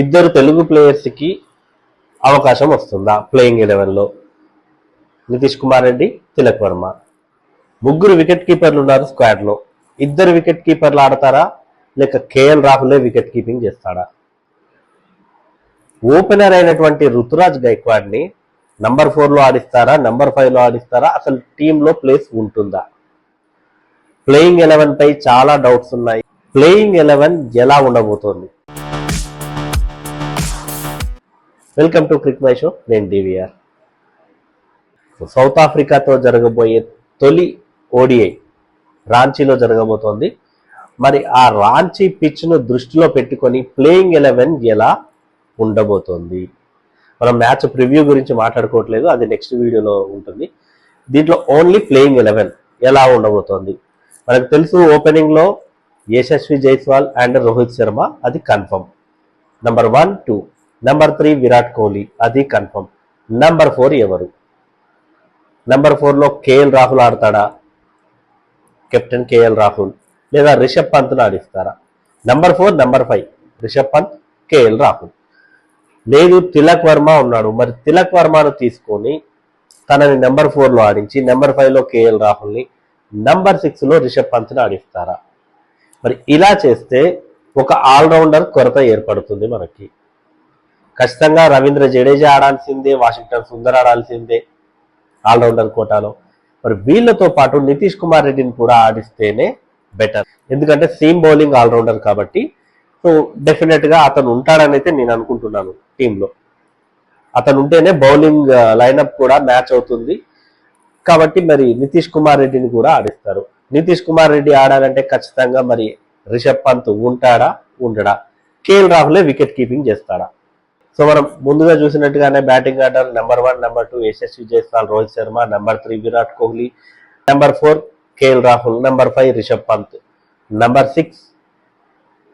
ఇద్దరు తెలుగు ప్లేయర్స్కి అవకాశం వస్తుందా? ప్లేయింగ్ ఎలెవెన్లో నితీష్ కుమార్ రెడ్డి తిలక్ వర్మ. ముగ్గురు వికెట్ కీపర్లు ఉన్నారు స్క్వాడ్లో ఇద్దరు వికెట్ కీపర్లు ఆడతారా? లేక కేఎల్ రాహులే వికెట్ కీపింగ్ చేస్తాడా? ఓపెనర్ అయినటువంటి రుతురాజ్ గైక్వాడ్ని నంబర్ ఫోర్లో ఆడిస్తారా? నంబర్ ఫైవ్లో ఆడిస్తారా? అసలు టీంలో ప్లేస్ ఉంటుందా? ప్లేయింగ్ ఎలెవెన్ పై చాలా డౌట్స్ ఉన్నాయి. ప్లేయింగ్ ఎలెవెన్ ఎలా ఉండబోతోంది? Welcome to cric my show. నేను డివిఆర్ సౌత్ ఆఫ్రికాతో జరగబోయే తొలి ఓడిఐ రాంచీలో జరగబోతోంది. మరి ఆ రాంచీ పిచ్ను దృష్టిలో పెట్టుకొని ప్లేయింగ్ ఎలెవెన్ ఎలా ఉండబోతోంది? మనం మ్యాచ్ ప్రివ్యూ గురించి మాట్లాడుకోవట్లేదు అది నెక్స్ట్ వీడియోలో ఉంటుంది. దీంట్లో ఓన్లీ ప్లేయింగ్ ఎలెవెన్ ఎలా ఉండబోతోంది? మనకు తెలుసు ఓపెనింగ్లో యశస్వి జైస్వాల్ అండ్ రోహిత్ శర్మ అది confirm number one two number three Virat Kohli అది కన్ఫర్మ్ నంబర్ ఫోర్ ఎవరు? నంబర్ ఫోర్లో కేఎల్ రాహుల్ ఆడతాడా? కెప్టెన్ కేఎల్ రాహుల్ లేదా రిషబ్ పంత్ను ఆడిస్తారా? Number four number five Rishabh Pant KL Rahul లేదు తిలక్ వర్మ ఉన్నాడు. మరి తిలక్ వర్మను తీసుకొని తనని నెంబర్ ఫోర్లో ఆడించి నెంబర్ ఫైవ్లో కేఎల్ రాహుల్ని నెంబర్ సిక్స్లో రిషబ్ పంత్ని ఆడిస్తారా? మరి ఇలా చేస్తే ఒక ఆల్రౌండర్ కొరత ఏర్పడుతుంది మనకి. ఖచ్చితంగా రవీంద్ర జడేజా ఆడాల్సిందే వాషింగ్టన్ సుందర్ ఆడాల్సిందే ఆల్రౌండర్ కోటాలో. మరి వీళ్ళతో పాటు నితీష్ కుమార్ రెడ్డిని కూడా ఆడిస్తేనే బెటర్ ఎందుకంటే సీమ్ బౌలింగ్ ఆల్రౌండర్ కాబట్టి సో డెఫినెట్గా అతను ఉంటాడని అయితే నేను అనుకుంటున్నాను టీంలో అతను ఉంటేనే బౌలింగ్ లైనప్ uh, కూడా మ్యాచ్ అవుతుంది. కాబట్టి మరి నితీష్ కుమార్ రెడ్డిని కూడా ఆడిస్తారు. నితీష్ కుమార్ రెడ్డి ఆడాలంటే ఖచ్చితంగా మరి రిషబ్ పంత్ ఉంటాడా? ఉండడా? కేఎల్ రాహులే వికెట్ కీపింగ్ చేస్తాడా? సో మనం ముందుగా చూసినట్టుగానే batting order number one number two Yashasvi Jaiswal Rohit Sharma number three Virat Kohli number four KL Rahul number five Rishabh Pant. Number six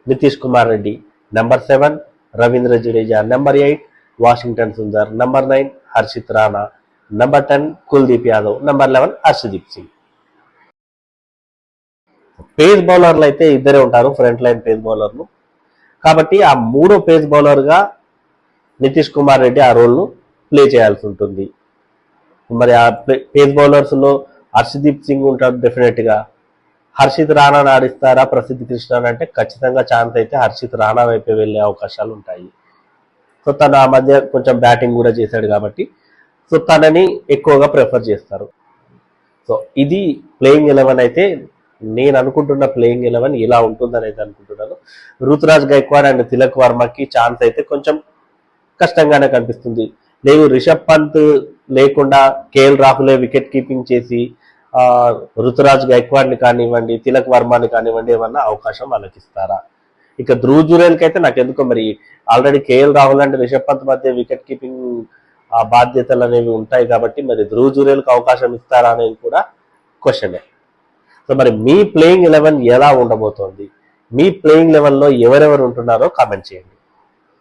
Nitish Kumar Reddy. Number seven Ravindra Jadeja. Number eight Washington Sundar. Number nine Harshit Rana. Number ten Kuldeep Yadav. Number eleven Harshdeep Singh. Pace బౌలర్లు అయితే ఇద్దరే ఉంటారు front line face బౌలర్లు. కాబట్టి ఆ మూడో pace బౌలర్గా నితీష్ కుమార్ రెడ్డి ఆ రోల్ను ప్లే చేయాల్సి ఉంటుంది. మరి ఆ పేస్ బౌలర్స్లో హర్షదీప్ సింగ్ ఉంటాడు డెఫినెట్గా. హర్షిత్ రాణా ఆడిస్తారా ప్రసిద్ధి కృష్ణ అంటే ఖచ్చితంగా ఛాన్స్ అయితే హర్షిత్ రాణా వైపే వెళ్ళే అవకాశాలు ఉంటాయి. సో తను ఆ మధ్య కొంచెం బ్యాటింగ్ కూడా చేశాడు కాబట్టి సో తనని ఎక్కువగా ప్రిఫర్ చేస్తారు. సో ఇది ప్లేయింగ్ ఎలెవెన్ అయితే నేను అనుకుంటున్న ప్లేయింగ్ ఎలెవెన్ ఇలా ఉంటుందని అయితే అనుకుంటున్నాను. ఋతురాజ్ గైక్వాడ్ అండ్ తిలక్ వర్మకి ఛాన్స్ అయితే కొంచెం కష్టంగానే కనిపిస్తుంది. లేదు రిషబ్ పంత్ లేకుండా కేఎల్ రాహులే వికెట్ కీపింగ్ చేసి ఆ, ఋతురాజ్ గైక్వాడ్ని కానివ్వండి తిలక్ వర్మని కానివ్వండి ఏమన్నా అవకాశం వాళ్ళకి ఇస్తారా ఇక ధ్రువ్ జురేల్కి అయితే నాకు ఎందుకో మరి ఆల్రెడీ కేఎల్ రాహుల్ అంటే రిషబ్ పంత్ మధ్య వికెట్ కీపింగ్ ఆ బాధ్యతలు అనేవి ఉంటాయి కాబట్టి మరి ధ్రువ్ జురేల్కి అవకాశం ఇస్తారా అనేది కూడా క్వశ్చనే సో మరి మీ ప్లేయింగ్ ఎలెవెన్ ఎలా ఉండబోతోంది? మీ ప్లేయింగ్ లెవెల్లో ఎవరెవరు ఉంటున్నారో కామెంట్ చేయండి.